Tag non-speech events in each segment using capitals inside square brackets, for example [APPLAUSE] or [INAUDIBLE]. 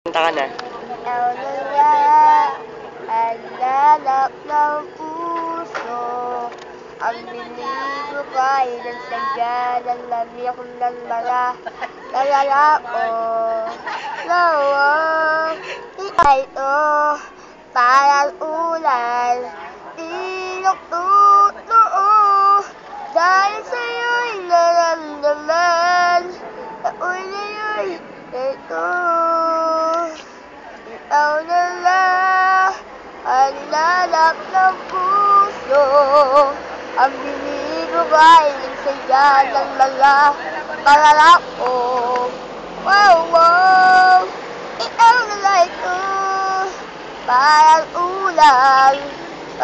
Kanta ka na. Ikaw na nga ang lalap ng puso Ang binigo ko ay nagsadya ng lamig ng mga Lawa, ikaw ito parang ulan Ang binigo ay nagsaya ng mga pangarako Wow, wow, ikaw na lang ito Parang ulan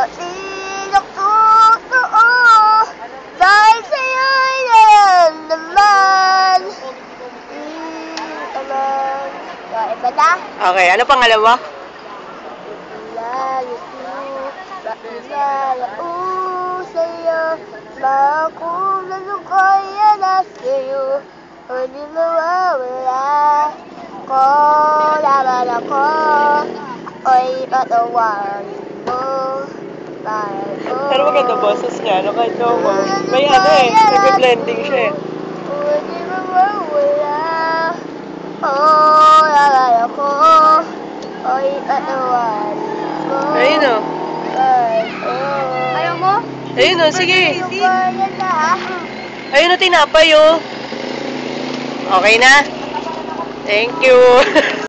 at ilok totoo Dahil sa'yo'y naman naman Iba na? Okay, ano pangalan mo? Layo ko, makilala sa'yo ما أقول لك إلا في ولم ولا قال بل قال أي بطوان Pero maganda boses niya, ano kahit no mo. May ano eh, nagbe-blending siya eh. Pwede mo mawala, oh, lalala ko, oh, ipatawa. Ayun o, sige. Kaya na. Ayun o, tinapay o. Okay na? Thank you. [LAUGHS]